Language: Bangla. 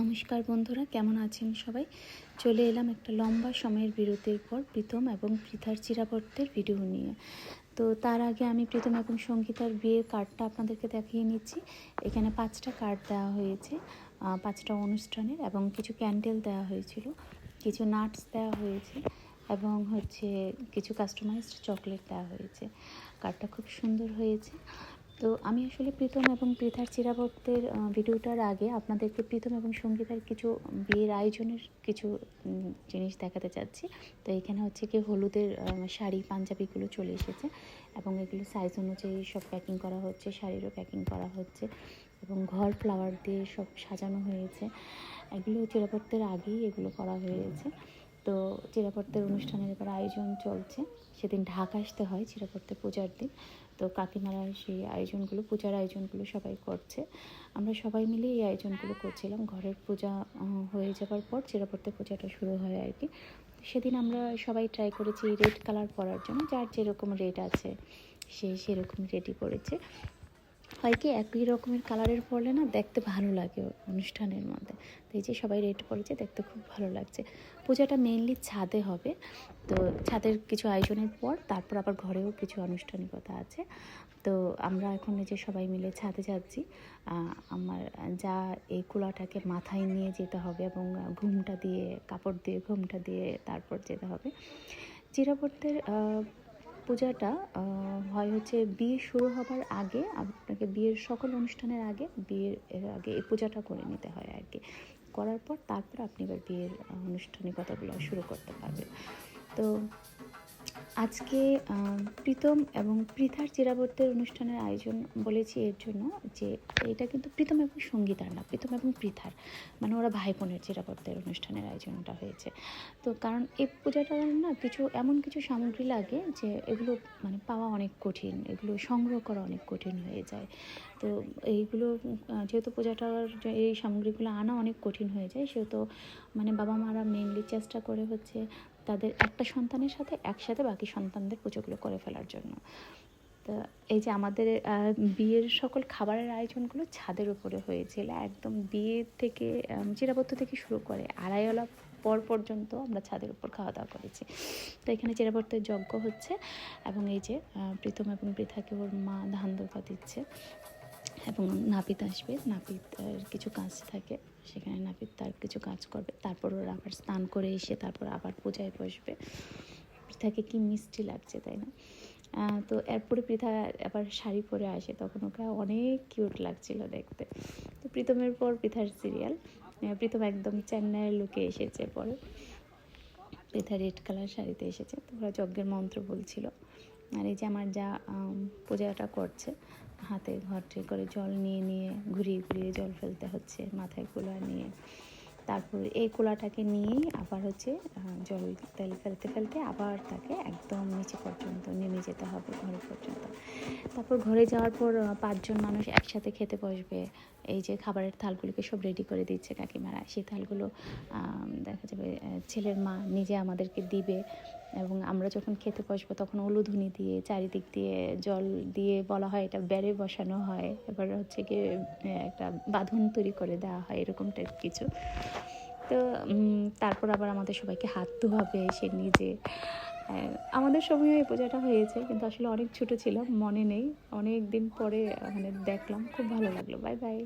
নমস্কার বন্ধুরা, কেমন আছেন সবাই? চলে এলাম একটা লম্বা সময়ের বিরতির পর প্রীতম এবং পৃথার চিরাবর্তের ভিডিও নিয়ে। তো তার আগে আমি প্রীতম এবং সঙ্গীতার বিয়ের কার্ডটা আপনাদেরকে দেখিয়ে নিচ্ছি। এখানে পাঁচটা কার্ড দেওয়া হয়েছে পাঁচটা অনুষ্ঠানের এবং কিছু ক্যান্ডেল দেওয়া হয়েছিল, কিছু নাটস দেওয়া হয়েছে এবং হচ্ছে কিছু কাস্টমাইজড চকলেট দেওয়া হয়েছে। কার্ডটা খুব সুন্দর হয়েছে। তো আমি আসলে প্রীতম এবং পৃথার চিরাবর্তের ভিডিওটার আগে আপনাদেরকে প্রীতম এবং সঙ্গীতার কিছু বিয়ের আয়োজনের কিছু জিনিস দেখাতে চাচ্ছি। তো এখানে হচ্ছে কি হলুদের শাড়ি, পাঞ্জাবিগুলো চলে এসেছে এবং এগুলো সাইজ অনুযায়ী সব প্যাকিং করা হচ্ছে, শাড়িরও প্যাকিং করা হচ্ছে এবং ঘর ফ্লাওয়ার দিয়ে সব সাজানো হয়েছে। এগুলো চিরাপত্তের আগেই এগুলো করা হয়েছে। তো চিরাপত্তের অনুষ্ঠানের এবার আয়োজন চলছে। সেদিন ঢাকা আসতে হয় চিরাপত্তে পূজার দিন। তো কাকিমারা সেই আয়োজনগুলো, পূজার আয়োজনগুলো সবাই করছে। আমরা সবাই মিলে এই আয়োজনগুলো করছিলাম। ঘরের পূজা হয়ে যাবার পর চিরাপত্তে পূজাটা শুরু হয় আর কি। সেদিন আমরা সবাই ট্রাই করেছি রেড কালার পরার জন্য। যার যেরকম রেড আছে, সে সেরকম রেডি করেছে। হয় কি একই রকমের কালারের পরলে না দেখতে ভালো লাগে অনুষ্ঠানের মধ্যে। তো এই যে সবাই রেড পরেছে দেখতে খুব ভালো লাগছে। পূজাটা মেইনলি ছাদে হবে। তো ছাদের কিছু আয়োজনের পর তারপর আবার ঘরেও কিছু আনুষ্ঠানিকতা আছে। তো আমরা এখন এই যে সবাই মিলে ছাদে যাচ্ছি। আমার যা এই কুলাটাকে মাথায় নিয়ে যেতে হবে এবং ঘুমটা দিয়ে কাপড় দিয়ে ঘুমটা দিয়ে তারপর যেতে হবে। চিরাপত্তের আহ, পূজাটা হয় হচ্ছে বিয়ে শুরু হবার আগে, আপনাকে বিয়ের সকল অনুষ্ঠানের আগে, বিয়ের আগে এই পূজাটা করে নিতে হয় আর কি করার পর তারপর আপনি এবার বিয়ের আনুষ্ঠানিকতাগুলো শুরু করতে পারবেন। তো আজকে প্রীতম এবং পৃথার চিরাবর্তের অনুষ্ঠানের আয়োজন বলেছি এর জন্য যে এটা কিন্তু প্রীতম এবং সঙ্গীতার না, প্রীতম এবং পৃথার মানে ওরা ভাই বোনের চিরাবর্তের অনুষ্ঠানের আয়োজনটা হয়েছে। তো কারণ এই পূজাটার না কিছু, এমন কিছু সামগ্রী লাগে যে এগুলো মানে পাওয়া অনেক কঠিন, এগুলো সংগ্রহ করা অনেক কঠিন হয়ে যায়। তো এইগুলো যেহেতু পূজাটার এই সামগ্রীগুলো আনা অনেক কঠিন হয়ে যায়, সেহেতু মানে বাবা মারা মেনলি চেষ্টা করে হচ্ছে তাদের একটা সন্তানের সাথে একসাথে বাকি সন্তানদের পুজোগুলো করে ফেলার জন্য। তো এই যে আমাদের বিয়ের সকল খাবারের আয়োজনগুলো ছাদের উপরে হয়েছিল। একদম বিয়ে থেকে চিরাপত্র থেকে শুরু করে আড়াইওয়ালা পর পর্যন্ত আমরা ছাদের উপর খাওয়া দাওয়া করেছি। তো এখানে চিরাপত্রের যজ্ঞ হচ্ছে এবং এই যে প্রীতম এবং পৃথাকে ওর মা ধান দিচ্ছে। এবং নাপিত আসবে। নাপিত কিছু কাজ থাকে, সেখানে নাপিত তার কিছু কাজ করবে। তারপর ওরা আবার স্নান করে এসে তারপর আবার পূজায় বসবে। পৃথাকে কি মিষ্টি লাগছে, তাই না? তো এরপরে পৃথা আবার শাড়ি পরে আসে, তখন ওকে অনেক কিউট লাগছিল দেখতে। তো প্রীতমের পর পৃথার সিরিয়াল প্রীতম একদম চেন্নাইয়ের লুকে এসেছে পরে। পৃথা রেড কালার শাড়িতে এসেছে। তো ওরা যজ্ঞের মন্ত্র বলছিল। আর এই যে আমার যা পূজাটা করছে হাতে ঘরটি করে জল নিয়ে নিয়ে ঘুরিয়ে ঘুরিয়ে জল ফেলতে হচ্ছে, মাথায় কুলা নিয়ে। তারপর এই কুলাটাকে নিয়েই আবার হচ্ছে জল তেল ফেলতে ফেলতে আবার তাকে একদম নিচে পর্যন্ত, নেমে যেতে হবে ঘরে পর্যন্ত। তারপর ঘরে যাওয়ার পর পাঁচজন মানুষ একসাথে খেতে বসবে। এই যে খাবারের থালগুলোকে সব রেডি করে দিচ্ছে কাকিমারা। সেই থালগুলো দেখা যাবে ছেলের মা নিজে আমাদেরকে দিবে এবং আমরা যখন খেতে বসবো তখন উলুধুনি দিয়ে, চারিদিক দিয়ে জল দিয়ে বলা হয়, এটা বেড়ে বসানো হয়। এবার হচ্ছে কি একটা বাঁধন তৈরি করে দেওয়া হয়, এরকম টাইপ কিছু। তো তারপর আবার আমাদের সবাইকে হাত ধোয়াবে, সে নিজে। আমাদের সময় এই পূজাটা হয়েছে, কিন্তু আসলে অনেক ছোট ছিলাম, মনে নেই। অনেক দিন পরে মানে দেখলাম, খুব ভালো লাগল। Bye bye